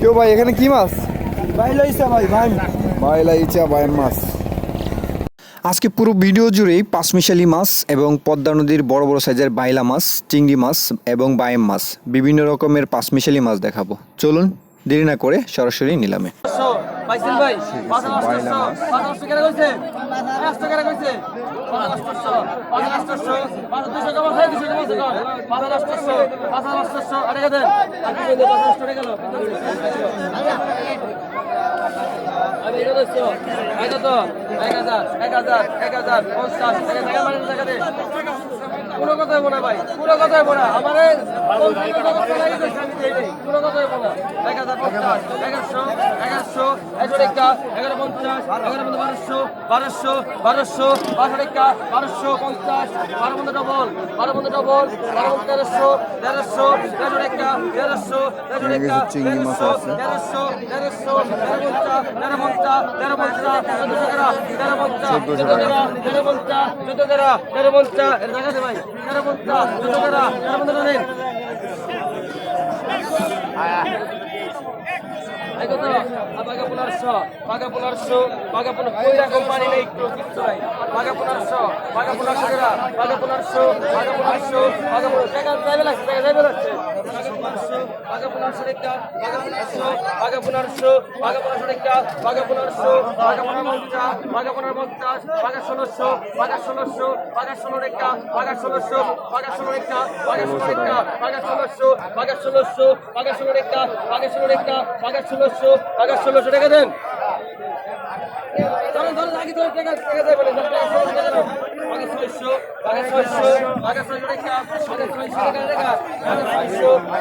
কেউ ভাই এখানে কি মাছ? বাইলা ভাই ভাই। বাইলা ইচা বাইম মাছ। আজকে পুরো ভিডিও জুড়েই পাশমিশালি মাছ এবং পদ্মা নদীর বড় বড় সাইজের বাইলা মাছ চিংড়ি মাছ এবং বায়েম মাছ। বিভিন্ন রকমের পাঁচমিশালি মাছ দেখাবো। চলুন দেরি না করে সরাসরি নিলামে। পাইছেন ভাই? পাঁচ আটশো। পাঁচ আটশো কেনা কইছে? পাঁচ টাকা কইছে? পাঁচ আটশো পাঁচ আটশো পাঁচ দুশো কম আছে দুশো কম আছে পাঁচ আটশো পাঁচ আটশো আরে দেন? আর কি বলতে পাঁচ আটশো গেল। আমি এটা তো এক হাজার এক হাজার এক হাজার এক হাজার পঞ্চাশ এক হাজার টাকা দে। কোনো কথা হইব না ভাই কোনো কথা হইব না আমার কোনো কথা হইব না এক হাজার পঞ্চাশ এগারোশো এগারোশো এগারো রেখা এগারো পঞ্চাশ এগারো মধ্যে বারোশো বারোশো বারোশো বারো রেখা বারোশো পঞ্চাশ বারো মধ্যে ডবল বারো মধ্যে ডবল বারো তেরোশো তেরোশো তেরোশো তেরো রেখা চিংড়ি মাছ আছে। তেরোশো তেরোশো তেরো পঞ্চাশ তেরো পঞ্চাশ তেরো পঞ্চাশ চোদ্দশো টাকা তেরো এই কত? বাঘা পনেরোশো, বাঘা পনেরোশো, বাঘা পনেরো- কোম্পানি নেই, কিচ্ছু নাই। বাঘা পনেরোশো, বাঘা পনেরোশো টাকা, বাঘা পনেরোশো, বাঘা পনেরোশো, বাঘা পনেরো- টাকা যাইবে লাগছে, টাকা যাইবে লাগছে। বাঘা পনেরোশো, টাকা, বাঘা পনেরোশো, বাঘা পনেরোশো, টাকা, বাঘা পনেরোশো, বাঘা পনেরো পঞ্চাশ, বাঘা পনেরো পঞ্চাশ, বাঘা ষোলোশো, বাঘা ষোলোশো, বাঘা ষোলো টাকা, বাঘা ষোলোশো, বাঘা ষোলো টাকা, বাঘা ষোলো টাকা, বাঘা ষোলোশো, বাঘা ষোলোশো, বাঘা ষোলো টাকা, বাঘা ষোলো টাকা, বাঘা ষোলোশো, বাঘা ষোলোশো টাকা দেন। ধরেন ধরেন আগে ধরে টাকা টাকা দেয় বাঘা ছয়শো টাকা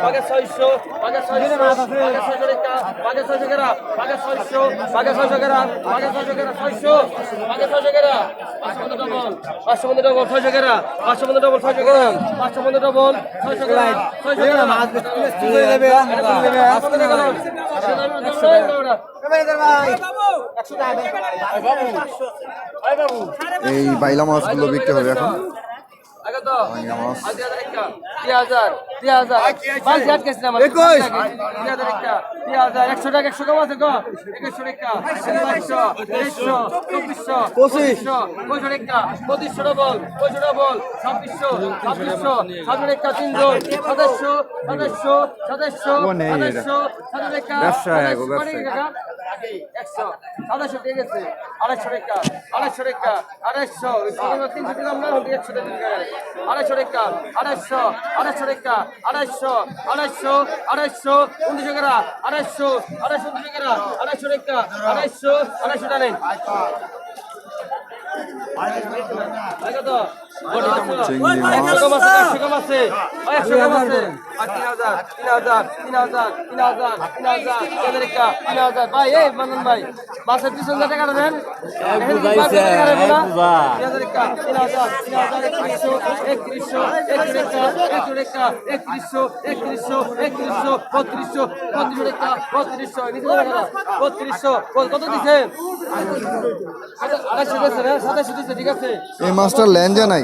বাঘা ছয়শো বাঘা ছয়শো টাকা বাঘা ছয়শো টাকা ছয়শো বাঘা ছয়শো টাকা পাঁচশো মধ্যে ডবল পাঁচশো মধ্যে ডবল ছয়শো টাকা পাঁচশো মধ্যে ডবল ছয়শো টাকা পাঁচশো মধ্যে ডবল ছয়শো টাকা ছয়শো দেবে এই বাইলা মাছগুলো বিক্রি হবে এখন একুশ একশো টাকা একশো কম আছে গো একুশশো টাকা বাইশশো তেইশশো চব্বিশশো পঁচিশশো পঁচিশশো টাকা পঁচিশশো ডবল পঁচিশশো ডবল ছাব্বিশশো ছাব্বিশশো ছাব্বিশ টাকা তিনজন সাতাশশো সাতাশশো সাতাশশো ও নেই সাতাশশো সাতাশ টাকা একশো সাতাশশো ঠিক আছে আড়াইশো টাকা আড়াইশো টাকা আড়াইশো। তিনশো টাকা আমরা একশো টাকা। আড়াইশো টাকা আড়াইশো আড়াইশো টাকা আড়াইশো আড়াইশো আড়াইশো উনত্রিশশো টাকা আড়াইশো আড়াইশো উনত্রিশ টাকা আড়াইশো টাকা আড়াইশো আড়াইশো টাকা। নেন কম আছে, বাসের পিছন টাকাটা দেন। ঠিক এই মাছটার ল্যাঞ্জা নাই।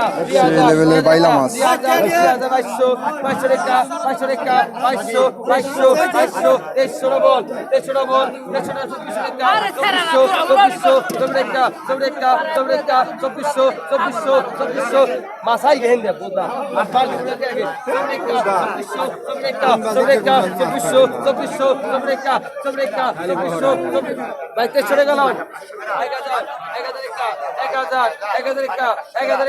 সেই লেভেলের বাইলা মাছ। মাসাই গেহেন দেখ বোধা আর পাল চব্বিশশো চব্বিশশো চব্বিশশো চব্বিশশো চব্বিশশো চব্বিশশো চব্বিশ ভাই তেইশশো গেল এক হাজার এক হাজার এক হাজার এক হাজার এক হাজার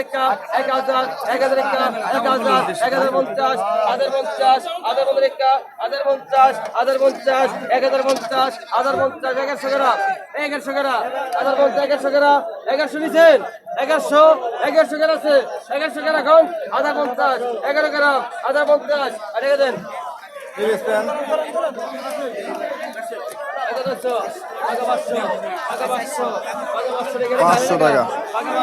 এক হাজার এক হাজার একটা এক হাজার এক হাজার পঞ্চাশ হাজার পঞ্চাশ হাজার পঞ্চাশ একটা হাজার পঞ্চাশ হাজার পঞ্চাশ এক হাজার পঞ্চাশ হাজার পঞ্চাশ এগারোশো গ্রাম এগারোশো গ্রাম হাজার পঞ্চাশ এগারোশো গ্রাম এগারোশো নিছেন এগারোশো এগারোশো গ্রাম আছে এগারোশো গ্রাম এখন হাজার পঞ্চাশ এগারো গ্রাম হাজার পঞ্চাশ আর এগো দেন পাঁচশো টাকা।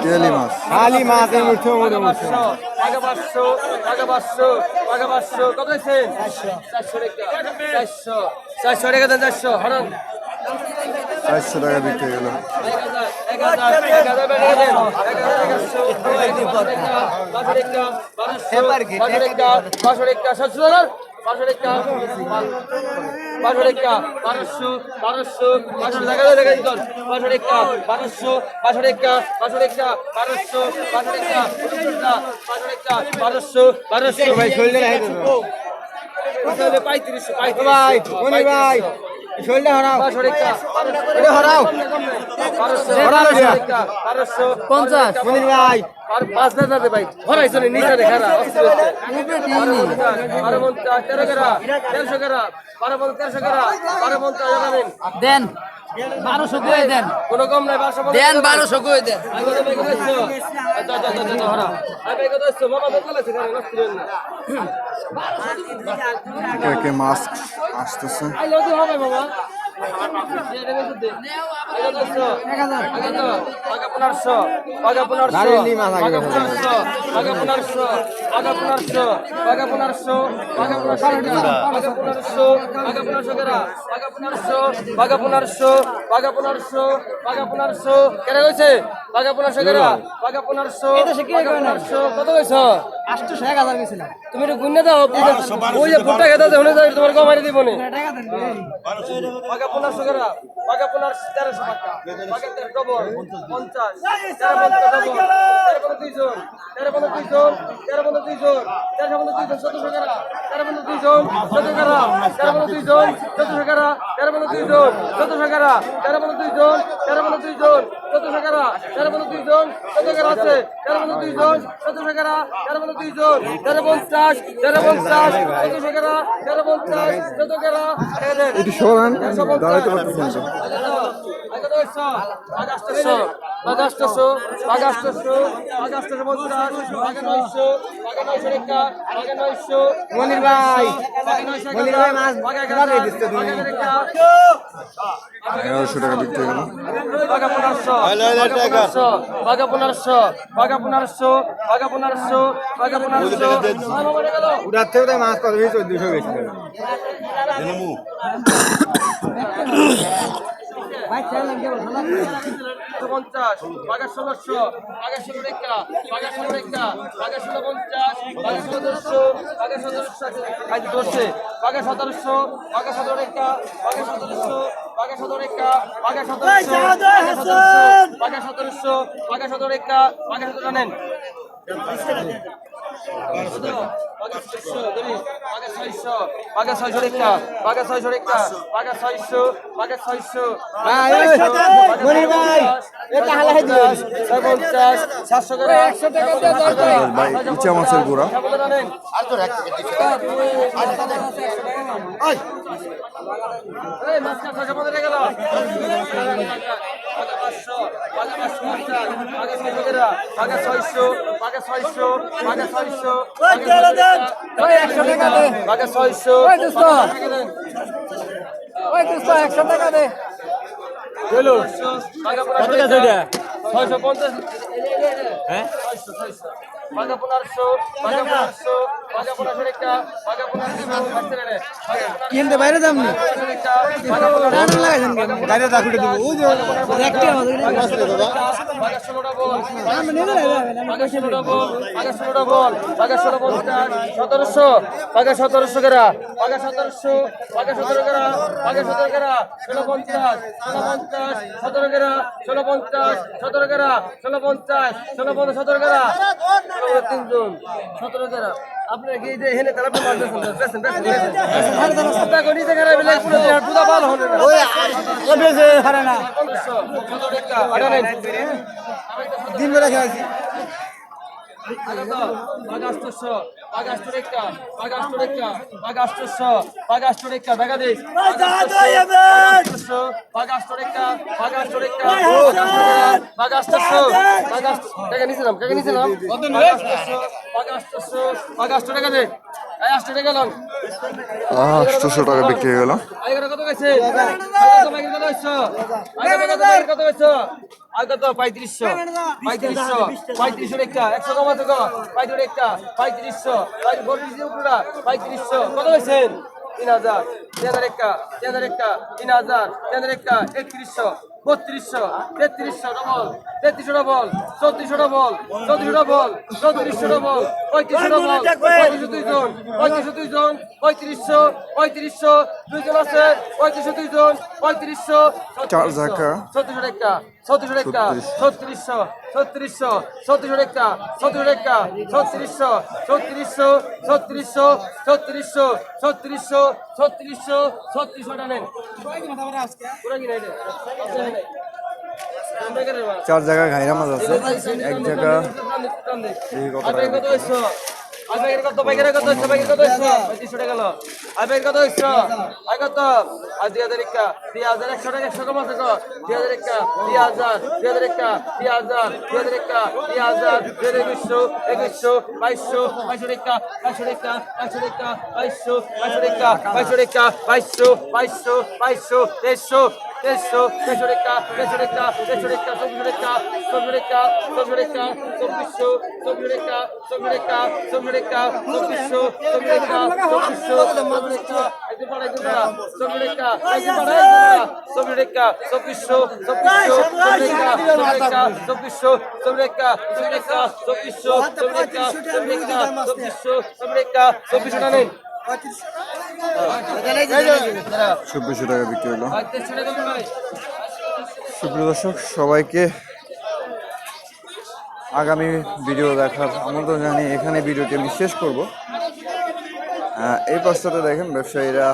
তেলি মাছ। খালি মাছ এই মুঠো মুঠো পাঁচশো টাকা পাঁচশো টাকা পাঁচশো টাকা পাঁচশো কত হয়েছেন চারশো টাকা চারশো চারশো টাকা চারশো হরণ চারশো টাকা বিক্রি গেল পাঁচশো টাকা বারোশো টাকা পাঁচশো টাকা টাকা বারোশো বারোশো পাঁচশো টাকা টাকা দিত পাঁচশো টাকা বারোশো পাঁচশো টাকা পাঁচশো টাকা বারোশো পাঁচশো টাকা পাঁচশো টাকা বারোশো বারোশো ভাই শরীরে ভাই মনি ভাই শরীরটা হরাও হরাও হরাও পঞ্চাশ। ভাই। আর পাঁচ না ভাই। হরাইছো নি নিচে দেখা না অস্থির হচ্ছে বারো পঞ্চাশ তেরো কেরা তেরোশো কেরা বারো পঞ্চাশ তেরোশো কেরা বারো পঞ্চাশ দেন। বারোশো করে দেন? কোনো কম নাই বারোশো দেন বারোশো করে দেন? আমি কত ভাই কত এসছো? হরা। আমি ভাই কত এসছো? মামা বোকা লাগছে, কারণ নষ্ট করেন না। কে কে মাছ আসতেছে। কত তুমি গুণে দাও তোমার কমারি দিব টাকা তেরো ডবল পঞ্চাশ তেরো পঞ্চাশ ডবল। তেরো পনেরো দুইজন তেরো পনেরো দুইজন তেরো পনেরো দুইজন তেরো পনেরো দুইজন চোদ্দশো করা তেরো পনেরো দুইজন চোদ্দ করা তেরো পনেরো দুইজন চোদ্দশো করা তেরো পনেরো দুইজন চোদ্দশো করা তেরো পনেরো দুইজন তেরো পনেরো দুইজন চোদ্দশো করা তেরো পনেরো দুইজন চোদ্দ করা আছে তেরো পনেরো দুইজন চোদ্দশো করা তেরো পনেরো দুইজন তেরো পঞ্চাশ তেরো পঞ্চাশ চোদ্দশো করা তেরো পঞ্চাশ চোদ্দ করা একটু সরান দাঁড়াইতে পারতেছেন তো আগস্টশো আগস্টশো আগস্টশো আগস্টশো পঞ্চাশ আগে নয়শো আগে নয়শো রেখা আগে নয়শো। মনির ভাই মনির ভাই মাছ দিচ্ছ তুমি? এগারোশো টাকা বিক্রি গেল বাঘা পনেরোশো পনেরোশো বাঘা পনেরোশো বাঘা পনেরোশো বাঘা পনেরোশো বাঘা পনেরোশো। উড়ার থেকে মাছ কত? বেশি চোদ্দশো গেছিল পঞ্চাশ বাঘা ষোলোশো বাঘা ষোলো রেখা বাঘা ষোলো রেখা বাঘা ষোলো পঞ্চাশ বাঘা সতেরোশো বাঘা সতেরোশো খাইতে ধরছে বাঘা সতেরোশো বাঘা সতেরো রেখা বাঘা সতেরোশো বাঘা সতেরো রেখা বাঘা সতেরোশো বাঘা সতেরোশো বাঘা সতেরো রেখা বাঘা জানেন বাঘা ছয়শো রেখা বাঘা ছয়শো রেখা বাঘা ছয়শো বাঘা ছয়শো পঞ্চাশ সাতশো ভাই ইচা মাছের গুঁড়া মাছটা ছয়শো পঞ্চাশ গেল। বাঘা পাঁচশো বাঘা পাঁচশো পঞ্চাশ বাঘা ছয়শো বাঘা ছয়শো বাঘা ছয়শো বাঘা ছয়শো একশো টাকা দে বাঘা ছয়শো একশো টাকা দে হলো বাঘা পনেরোশো ছয়শো পঞ্চাশ। হ্যাঁ? ছয়শো ছয়শো। বাঘা পনেরোশো বাঘা পনেরোশো বাঘা পনেরোশো একটা বাঘা পনেরোশো কিনতে বাইরে যাম নি টান লাগাইছেন কেন গাড়ি ওই যে সতেরোশো বাঘা সতেরোশো কেরা বাঘা সতেরোশো বাঘা সতেরো কেরা বাঘা সতেরো কেরা ষোলো পঞ্চাশ ষোলো পঞ্চাশ সতেরো কেরা ষোলো পঞ্চাশ সতেরো কেরা ষোলো পঞ্চাশ ষোলো পঞ্চাশ সতেরো ষোলো তিনজন সতেরো কেরা আপনার কি যে হেনে তারা আপনি মারতেছেন বেসেন বেসেন বেসেন দেখো নিজে কেরা বেলে পুরো দেহ দুটা বাল হলো না ওই ওবেছে হারে না পনেরোশো সতেরো টাকা আটা নেন দিন বেলা খেয়েছি বাগাস্টশো বাগাস্টো রেখা বাগাস্টো রেখা বাগাস্টশো বাগাস্টো রেখা দেখা দিস বাগাস্টশো বাগাস্টো রেখা বাগাস্টো রেখা বাগাস্টশো বাগাস্ট টাকা আটশোশো টাকা বিক্রি হয়ে গেল কত কত কত কত কত কত 3500 3500 3500 একটা 100 কমা তো 3500 একটা 3500 বাইরে বড়ি দিয়ে পুরা 3500 কত হইছেন 3000 3000 একটা 3000 একটা 3000 3000 একটা 3100 বত্রিশশো তেত্রিশশো ডবল তেত্রিশশো ডবল চৌত্রিশশো ডবল চৌত্রিশশো ডবল চৌত্রিশশো ডবল পঁয়ত্রিশশো ডবল পঁয়ত্রিশশো দুইজন পঁয়ত্রিশশো দুইজন পঁয়ত্রিশশো পঁয়ত্রিশশো দুইজন আছে পঁয়ত্রিশশো দুইজন পঁয়ত্রিশশো চৌত্রিশশো টাকা। ছত্রিশশো টাকা ছত্রিশশো ছত্রিশশো ছত্রিশশো টাকা ছত্রিশশো টাকা ছত্রিশশো ছত্রিশশো ছত্রিশশো ছত্রিশশো ছত্রিশশো ছত্রিশশো ছত্রিশশো টানেন চার জায়গায় ঘাইরা মাছ আছে এক জায়গা দেখি কত টাকা কত কত বাইকের কত বাইকের কত হইছো 2500 টাকা কত হইছো আই কত? আজ 2000 একা 2000 100 টাকা 100 কম আছে কো 2000 একা 2000 2000 একা 2000 2000 একা 2000 2100 2100 2200 2200 একা 2200 একা 2200 একা 2200 2200 একা 2200 একা 2200 2200 2200 তেইশশো তেইশশো রেখা তেইশশো রেখা তেইশশো রেখা চব্বিশ রেখা চব্বিশ রেখা চব্বিশ রেখা চব্বিশশো চব্বিশ রেখা চব্বিশ রেখা চব্বিশ রেখা চব্বিশশো চব্বিশ রেখা চব্বিশশো চব্বিশ রেখা চব্বিশশো চব্বিশশো চব্বিশশো চব্বিশশো চব্বিশশো চব্বিশ রেখা চব্বিশশো টানেন চব্বিশশো টাকা বিক্রি হলো। সুপ্রিয় দর্শক, সবাইকে আগামী ভিডিও দেখার আমন্ত্রণ জানিয়ে এখানে ভিডিওটি আমি শেষ করব। এই পাশটাতে দেখেন ব্যবসায়ীরা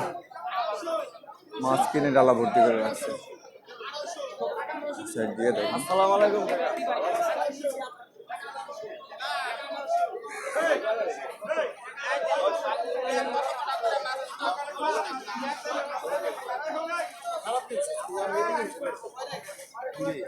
মাছ কিনে ডালা ভর্তি করে রাখছে। সাইড দেখেন। 对，